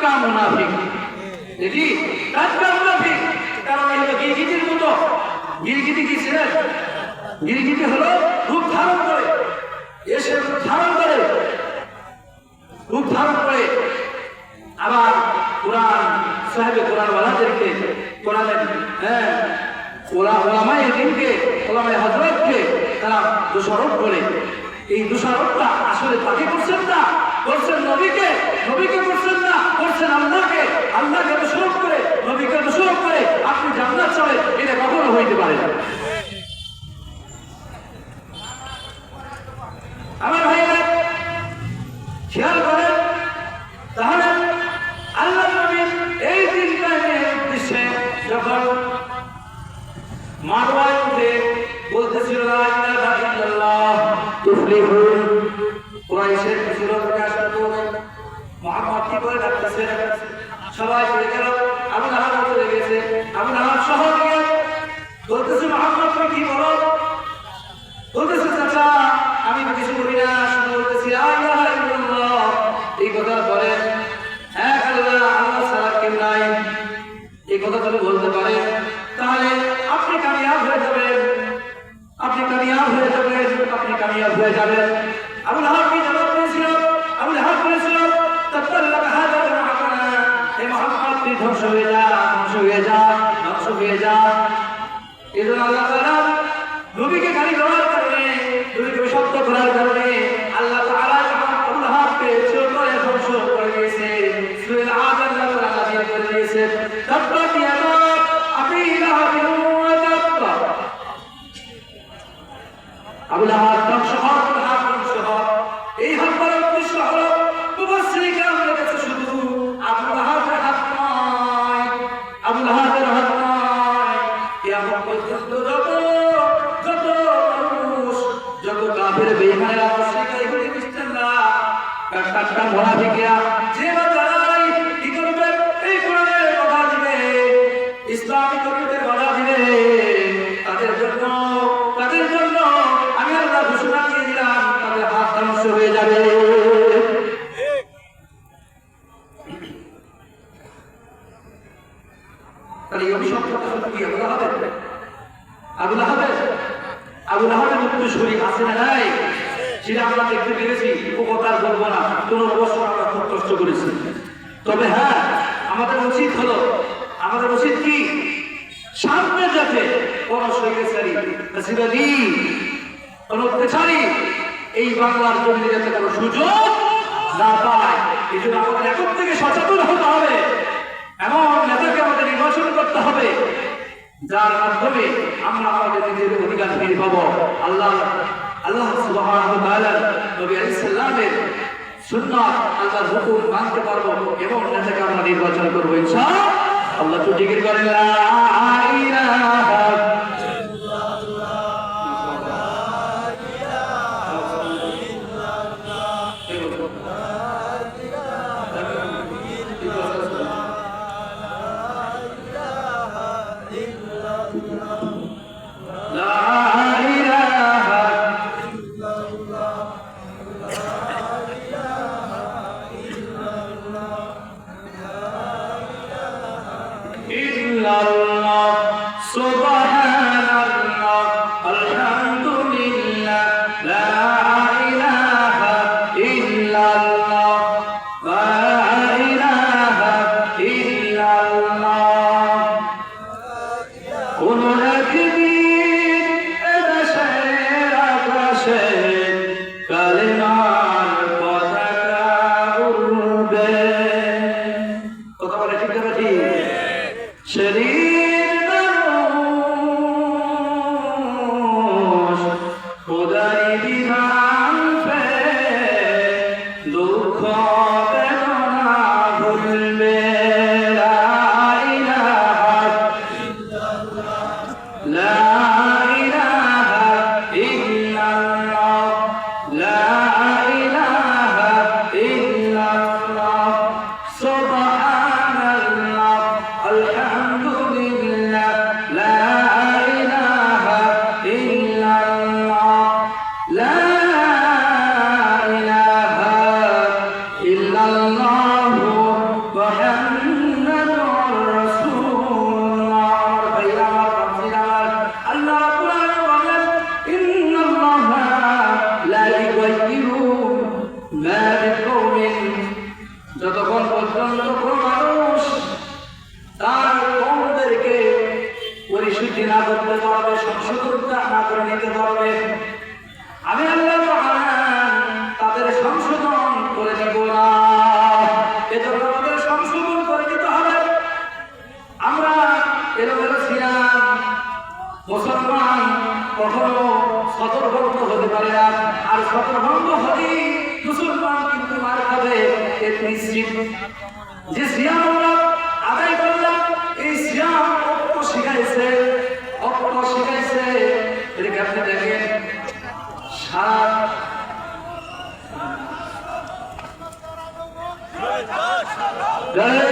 টাটকা মুনাফিক। দেখি? টাটকা মুনাফিক। কারণ হলো গিরগিটির মতো। গিরগিটি কি ছিলেন গিরগিটি হলো রূপ ধারণ করে। এসে রূপ ধারণ করে। রূপ ধারণ করে। আবার কোরআন, সাহেবে কোরআন ওয়ালাদেরকে কোরআনের হ্যাঁ ওরা ওলামায় দিনকে, ওলামায় হজরতকে তারা দোষারোপ করে। এই দোষারোপটা আসলে তাকে করছেন না করছেন নবীকে নবীকে বলছেন না, বলছেন আল্লাহকে আল্লাহকে অনুসরণ করে, নবীকে অনুসরণ করে আপনি জান্নাত চলে, এটা কখনো হইতে পারে না আমার ভাইরা খেয়াল করেন তাহলে আল্লাহ নবী এই দিনটা উদ্দেশ্যে যখন মারওয়ায় উঠে বলতেছিল লা ইলাহা ইল্লাল্লাহ তুফলিহুন কুরাইশের কিছু লোক প্রকাশ কি করে ডাকতেছে? সবাই চলে গেল আবু লাহাব চলে গেছে। লাহাব সহ গিয়ে বলতেছে, মুহাম্মদ কি বলো? বলতেছে, চাচা, আমি কিছু করি না, শুধু বলতেছি এই কথা বলে। এক আল্লাহ আল্লাহ ছাড়া কেউ নাই। এই কথা যদি বলতে পারে, তাহলে আপনি কামিয়াব হয়ে যাবেন। আপনি কামিয়াব হয়ে যাবেন, আপনি কামিয়াব হয়ে যাবেন। আবু লাহাব কি জবাব ধ্বংস হয়ে যা, ধ্বংস হয়ে যা, ধ্বংস হয়ে যা। এজন্য আল্লাহ তাআলা নবীকে গালি দেওয়ার কারণে, নবীকে শব্দ করার কারণে আল্লাহ তাআলা আবু লাহাবকে চিরতরে ধ্বংস করে দিয়েছে সূরা আদ আল্লাহ তাআলা নাযিল করে দিয়েছে তাব্বাত ইয়াদা আবি লাহাবিন ওয়া তাব্বা। আবু লাহাব ধ্বংস হওয়া কিয়ামত পর্যন্ত যত যত মানুষ যত কাফের বেঈমানেরা মুশরিকরা ইহুদি খ্রিস্টানরা টাটকা মুনাফিকরা যে আবুল আহাবের মৃত্যু আছে না নাই? সেটা আমরা দেখতে পেরেছি আর বলব না। কোনো অবসর আমরা খুব কষ্ট করেছি। তবে হ্যাঁ আমাদের উচিত হলো, আমাদের উচিত কি? সামনে যাতে কোন স্বৈরাচারী, ফ্যাসিবাদী, কোন অত্যাচারী এই বাংলার জন্য যাতে কোনো সুযোগ না পায়, এই জন্য আমাদের এখন থেকে সচেতন হতে হবে। এমন নেতাকে আমাদের নির্বাচন করতে হবে। যার মাধ্যমে আমরা আমাদের নিজের অধিকার ফিরে পাবো। আল্লাহ আল্লাহ তাআলা নবী আলাইহিস সালামের সুন্নাত আল্লাহর হুকুম মানতে পারব এবং নেতাকে আমরা নির্বাচন করব ইনশাআল্লাহ। আল্লাহ তো জিকির করেন, লা ইলাহা إلا الله পরিশুদ্ধি না করতে পারবে, সংশোধন না করে নিতে পারবে, আমি আল্লাহ তাদের সংশোধন করে দেব না। এজন্য আমাদের সংশোধন করে দিতে হবে। আমরা ছিলাম মুসলমান কখনো হতে পারে না। আর সতর্কভঙ্গ হলেই মুসলমান কিন্তু মার খাবে নিশ্চিত। যে সিয়াম জয়